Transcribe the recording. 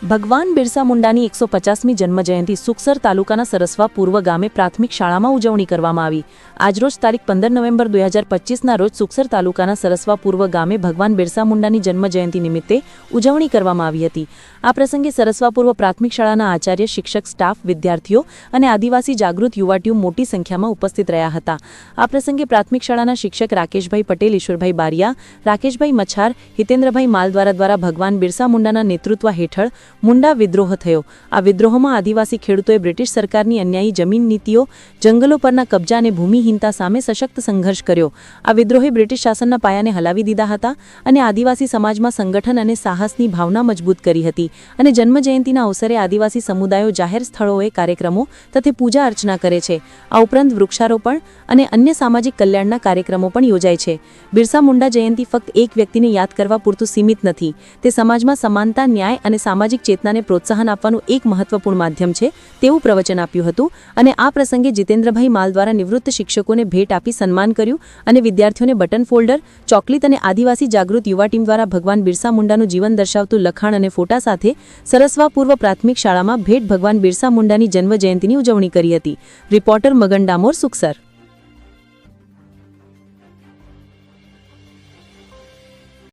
ભગવાન બિરસા મુંડાની એકસો પચાસમી જન્મજયંતિ સુખસર તાલુકાના સરસવા પૂર્વ ગામે પ્રાથમિક શાળામાં ઉજવણી કરવામાં આવી. આજરોજ તારીખ પંદર નવેમ્બર બે હજાર પચીસના રોજ સુખસર તાલુકાના સરસવા પૂર્વ ગામે ભગવાન બિરસા મુંડાની જન્મજયંતિ નિમિત્તે ઉજવણી કરવામાં આવી હતી. આ પ્રસંગે સરસવા પૂર્વ પ્રાથમિક શાળાના આચાર્ય, શિક્ષક, સ્ટાફ, વિદ્યાર્થીઓ અને આદિવાસી જાગૃત યુવા ટીમ મોટી સંખ્યામાં ઉપસ્થિત રહ્યા હતા. આ પ્રસંગે પ્રાથમિક શાળાના શિક્ષક રાકેશભાઈ પટેલ, ઈશ્વરભાઈ બારિયા, રાકેશભાઈ મચ્છાર, હિતેન્દ્રભાઈ માલદ્વારા દ્વારા ભગવાન બિરસા મુંડાના નેતૃત્વ હેઠળ મુંડા વિદ્રોહ થયો. આ વિદ્રોહમાં આદિવાસી ખેડૂતોએ બ્રિટિશ સરકારની અન્યાયી જમીન નીતિઓ, જંગલો પરના કબજા અને ભૂમિહીનતા સામે સશક્ત સંઘર્ષ કર્યો. આ વિદ્રોહે બ્રિટિશ શાસનના પાયાને હલાવી દીધા હતા અને આદિવાસી સમાજમાં સંગઠન અને સાહસની ભાવના મજબૂત કરી હતી અને જન્મજયંતિના અવસરે આદિવાસી સમુદાયો જાહેર સ્થળોએ કાર્યક્રમો તથા પૂજા અર્ચના કરે છે. આ ઉપરાંત વૃક્ષારોપણ અને અન્ય સામાજિક કલ્યાણના કાર્યક્રમો પણ યોજાય છે. બિરસા મુંડા જયંતિ ફક્ત એક વ્યક્તિને યાદ કરવા પૂરતું સીમિત નથી. તે સમાજમાં સમાનતા, ન્યાય અને સામાજિક ચેતનાને પ્રોત્સાહન આપવાનું એક મહત્વપૂર્ણ માધ્યમ છે તેવું પ્રવચન આપ્યું હતું અને આ પ્રસંગે જીતેન્દ્રભાઈ માલ દ્વારા નિવૃત્ત શિક્ષકોને ભેટ આપી સન્માન કર્યું અને વિદ્યાર્થીઓને બટન ફોલ્ડર, ચોકલેટ અને આદિવાસી જાગૃત યુવા ટીમ દ્વારા ભગવાન બિરસા મુંડાનું જીવન દર્શાવતું લખાણ અને ફોટા સાથે સરસવા પૂર્વ પ્રાથમિક શાળામાં ભેટ ભગવાન બિરસા મુંડાની જન્મ જયંતિની ઉજવણી કરી હતી. રિપોર્ટર મગન ડામોર, સુખસર.